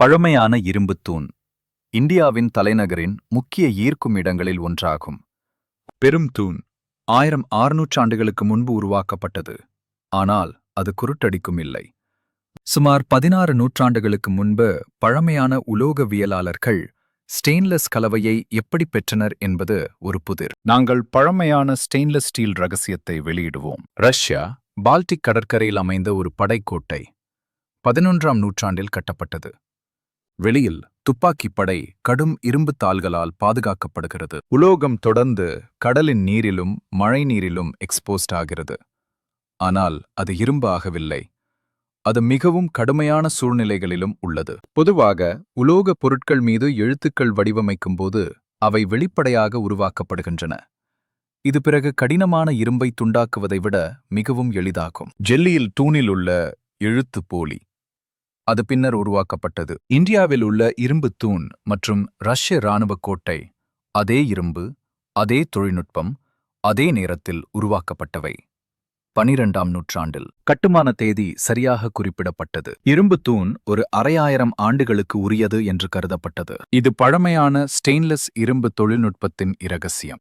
பழமையான இரும்புத் தூண். இந்தியாவின் தலைநகரின் முக்கிய ஈர்க்கும் இடங்களில் ஒன்றாகும். பெரும் தூண் ஆயிரம் ஆறுநூற்றாண்டுகளுக்கு முன்பு உருவாக்கப்பட்டது. ஆனால் அது குருட்டடிக்கும் இல்லை. சுமார் பதினாறு நூற்றாண்டுகளுக்கு முன்பு பழமையான உலோகவியலாளர்கள் ஸ்டெயின்லெஸ் கலவையை எப்படி பெற்றனர் என்பது ஒரு புதிர். நாங்கள் பழமையான ஸ்டெயின்லெஸ் ஸ்டீல் ரகசியத்தை வெளியிடுவோம். ரஷ்யா பால்டிக் கடற்கரையில் அமைந்த ஒரு படைக்கோட்டை பதினொன்றாம் நூற்றாண்டில் கட்டப்பட்டது. வெளியில் துப்பாக்கிப் படை கடும் இரும்புத் தாள்களால் பாதுகாக்கப்படுகிறது. உலோகம் தொடர்ந்து கடலின் நீரிலும் மழை நீரிலும் எக்ஸ்போஸ்ட் ஆகிறது. ஆனால் அது இரும்பு ஆகவில்லை அது மிகவும் கடுமையான சூழ்நிலைகளிலும் உள்ளது. பொதுவாக உலோகப் பொருட்கள் மீது எழுத்துக்கள் வடிவமைக்கும்போது அவை வெளிப்படையாக உருவாக்கப்படுகின்றன. இது பிறகு கடினமான இரும்பை துண்டாக்குவதை விட மிகவும் எளிதாகும். ஜெல்லியில் தூணில் உள்ள எழுத்து போலி அது பின்னர் உருவாக்கப்பட்டது. இந்தியாவில் உள்ள இரும்பு தூண் மற்றும் ரஷ்ய இராணுவ கோட்டை அதே இரும்பு அதே தொழில்நுட்பம் அதே நேரத்தில் உருவாக்கப்பட்டவை. பனிரெண்டாம் நூற்றாண்டில் கட்டுமான தேதி சரியாக குறிப்பிடப்பட்டது. இரும்பு தூண் ஒரு அரையாயிரம் ஆண்டுகளுக்கு உரியது என்று கருதப்பட்டது. இது பழமையான ஸ்டெயின்லெஸ் இரும்பு தொழில்நுட்பத்தின் இரகசியம்.